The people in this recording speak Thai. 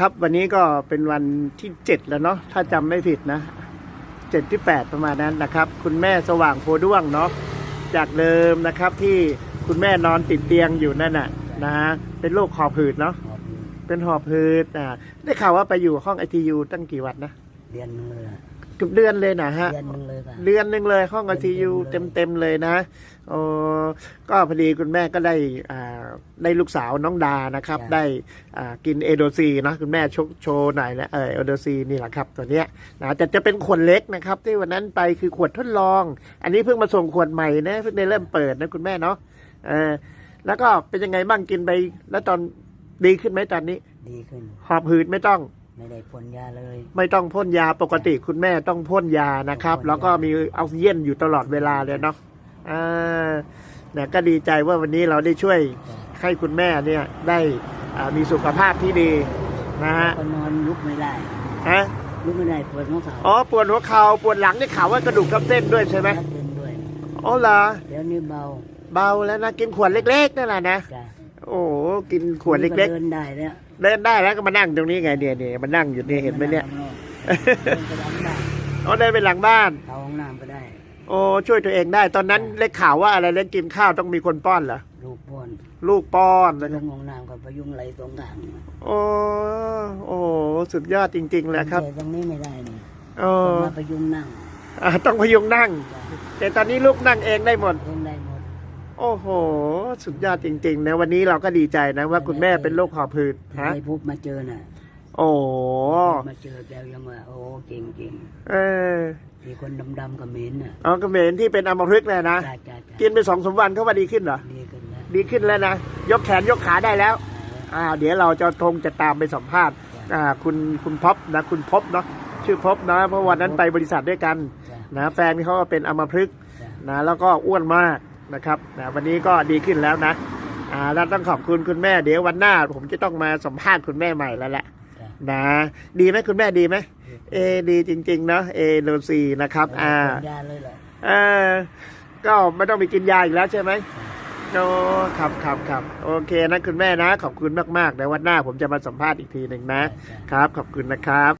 ครับวันนี้ก็เป็นวันที่เจ็ดแล้วเนาะถ้าจำไม่ผิดนะเจ็ดที่แปดประมาณนั้นนะครับ คุณแม่สว่างโพด้วงเนาะจากเดิมนะครับที่คุณแม่นอนติดเตียงอยู่นั่นน่ะนะฮะเป็นโรคหอบหืดเนาะหอบอยู่เป็นหอบหืดอ่าได้ข่าวว่าไปอยู่ห้องไอทียูตั้งกี่วันนะเดือนหนึงเลยอะเกือบเดือนเลยนะฮะ เดือนหนึงเลยค่ะ เดือนหนึ่งเลยห้องไอทียูเดืเต็อนมหนึ่งเลยเต็มๆเลยนะโอ้ก็พอดีคุณแม่ก็ได้อ่า ได้ลูกสาวน้องดานะครับ ได้อ่ากินเอโดซีนะคุณแม่ชกโชว์หน่อยนะเออเอโดซีนี่แหละครับตัวเนี้ยนะแต่จะเป็นขวดเล็กนะครับ ที่วันนั้นไปคือขวดทดลอง อันนี้เพิ่งมาส่งขวดใหม่นะเพิ่งได้เริ่มเปิดนะคุณแม่เนาะเออแล้วก็เป็นยังไงบ้างกินไป แล้วตอนดีขึ้นไหมตอนนี้ ดีขึ้น หอบหืดไม่ต้องไม่ได้พ่นยาเลย ไม่ต้องพ่นยาปกติคุณแม่ต้องพ่นยานะครับต้องพ่นยาแล้วก็มีออกซิเจนอยู่ตลอดเวลาเลยเนาะอ่าเนี่ยก็ดีใจว่าวันนี้เราได้ช่วยจ้ะ ให้คุณแม่เนี่ยได้อ่ามีสุขภาพที่ดีนะฮะก็นอนลุกไม่ได้ฮะลุกไม่ได้ปวดหัวเข่าอ๋อปวดหัวเข่าปวดหลังได้ข่าวว่ากระดูกทับเส้นด้วยใช่ไหมนักเต้นด้วยอ๋อเหรอเดี๋ยวนี้เบาเบาแล้วนะกินขวดเล็กๆนั่นแหละนะจ้ะโอ้โหกินขวดเล็กเดินได้แล้วๆเดินได้แล้วก็มานั่งตรงนี้ไงเนี่ยเนี่ยมานั่งอยู่เนี่ยเห็นไหมเนี่ยเดินไปหลังบ้านอ๋อเดินไปหลังบ้าน เข้าห้องน้ำก็ได้ โอ้ช่วยตัวเองได้ตอนนั้นเล็กข่าวว่าอะไรเล็กกินข้าวต้องมีคนป้อนเหรอ ลูกพ่นลูกป้อนไปนะคลรับงห้องน้ำกับพยุงไหลตรงกลางโอ้โอ้สุดยอดจริงๆเลยครับแต่ตรงนี้ไม่ได้นี่โอ้ต้องมาพยุงนั่งอ่าต้องพยุงนั่งจ้ะแต่ตอนนี้ลูกนั่งเองได้หมดเล่นได้หมด โอ้โห สุดยอดจริงๆนะวันนี้เราก็ดีใจนะว่าคุณแม่เป็นโรคหอบหืดฮะเคยพบมาเจอน่ะ โอ้มาเจอแกยังว่าโอ้เก่งเก่งเออมีคนดำๆกับเหม็นน่ะเอากระเบนที่เป็นอัมพฤกษ์เลยนะจ้าจ้าจ้ากินไปสองสามวันเขาว่าดีขึ้นเหรอดีขึ้นแล้ว ดีขึ้นแล้วนะ ยกแขนยกขาได้แล้วอ่าเดี๋ยวเราจะทงจะตามไปสัมภาษณ์อ่าคุณคุณพบนะคุณพบเนาะชื่อพบนะเพราะวันนั้นไปบริษัทด้วยกันจ้านะแฟนเขาก็เป็นอัมพฤกษ์จ้านะแล้วก็อ้วนมากนะครับนะวันนี้ก็ดีขึ้นแล้วนะอ่าแล้วต้องขอบคุณคุณแม่เดี๋ยววันหน้า ผมจะต้องมาสัมภาษณ์คุณแม่ใหม่แล้วแหละจ้านะดีไหมคุณแม่ดีไหมเอดีจริงๆเนาะเอโนซีนะครับอ่าเป็นยาเลยเหรอเออก็ไม่ต้องไปกินยาอีกแล้วใช่ไหม โอ้ครับครับครับโอเคนะคุณแม่นะ ขอบคุณมากๆเดี๋ยววันหน้าผมจะมาสัมภาษณ์อีกทีหนึ่งนะ ครับ ขอบคุณนะครับ